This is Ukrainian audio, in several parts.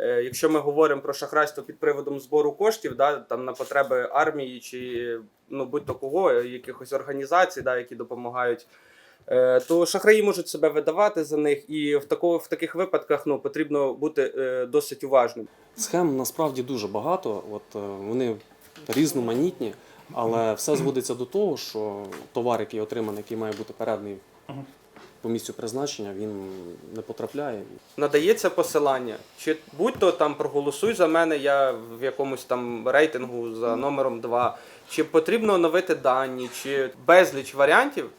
Е, Якщо ми говоримо про шахрайство під приводом збору коштів, да, там на потреби армії чи ну будь-то кого, е, якихось організацій, да, які допомагають. е, То шахраї можуть себе видавати за них, і в такого в таких випадках ну потрібно бути е, досить уважним. Схем насправді дуже багато, от е, вони різноманітні, але все зводиться до того, що товар, який отриманий, який має бути переданий по місцю призначення, він не потрапляє. надається посилання, чи будь-то там проголосуй за мене, я в якомусь там рейтингу за номером 2, чи потрібно оновити дані, чи безліч варіантів,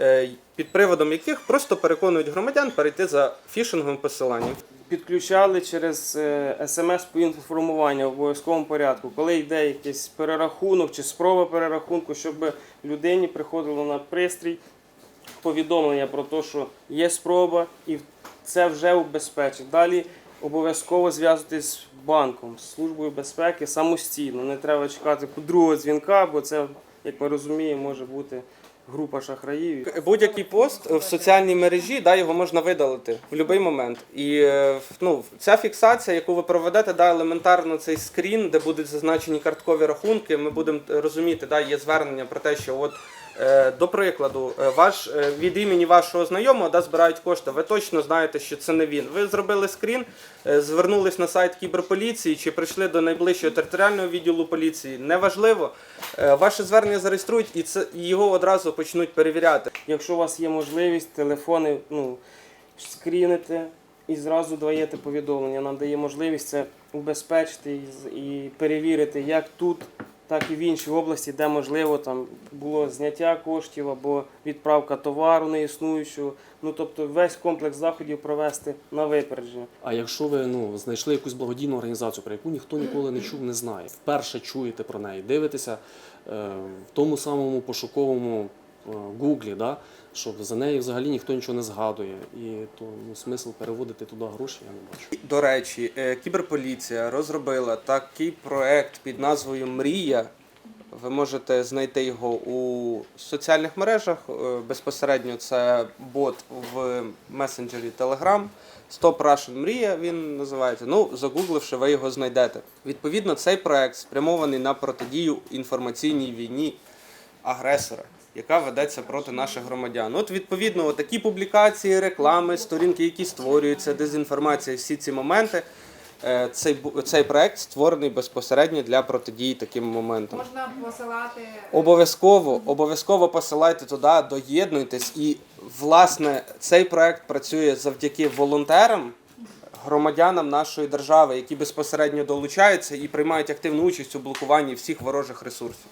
е, під приводом яких просто переконують громадян перейти за фішинговим посиланням. підключали через е, смс інформування в обов'язковому порядку, коли йде якийсь перерахунок чи спроба перерахунку, щоб людині приходило на пристрій повідомлення про те, що є спроба, і це вже убезпечить. Далі обов'язково зв'язуватись з банком, з службою безпеки самостійно. Не треба чекати другого дзвінка, бо це, як ми розуміємо, може бути група шахраїв. Будь-який пост в соціальній мережі, да, його можна видалити в будь-який момент. І е, ну, ця фіксація, яку ви проведете, да, елементарно цей скрін, де будуть зазначені карткові рахунки, ми будемо розуміти, да, є звернення про те, що от. Е, До прикладу, е, ваш е, від імені вашого знайомого да, збирають кошти. Ви точно знаєте, що це не він. Ви зробили скрін, звернулись на сайт кіберполіції чи прийшли до найближчого територіального відділу поліції. Неважливо. Ваше звернення зареєструють і це і його одразу почнуть перевіряти. Якщо у вас є можливість, телефони ну, скріните і зразу даєте повідомлення. Нам дає можливість це убезпечити і перевірити як тут, так і в іншій області, де можливо там було зняття коштів або відправка товару неіснуючого. Ну тобто весь комплекс заходів провести на випередження. А якщо ви ну, знайшли якусь благодійну організацію, про яку ніхто ніколи не чув, не знає, вперше чуєте про неї, дивитеся е, в тому самому пошуковому е, гуглі, да, що за неї взагалі ніхто нічого не згадує, і то ну, смисл переводити туди гроші я не бачу. До речі, е, кіберполіція розробила такий проект під назвою Мрія. Ви можете знайти його у соціальних мережах. Е, Безпосередньо це бот в месенджері Telegram. Stop Russian Мрія він називається. Ну, загугливши, ви його знайдете. Відповідно, цей проект спрямований на протидію інформаційній війні агресора, яка ведеться проти наших громадян. От, відповідно, такі публікації, реклами, сторінки, які створюються, дезінформація, всі ці моменти. е, Цей, цей проект створений безпосередньо для протидії таким моментам. Можна посилати Обов'язково, обов'язково посилайте туди, доєднуйтесь. І, власне, цей проект працює завдяки волонтерам, громадянам нашої держави, які безпосередньо долучаються і приймають активну участь у блокуванні всіх ворожих ресурсів.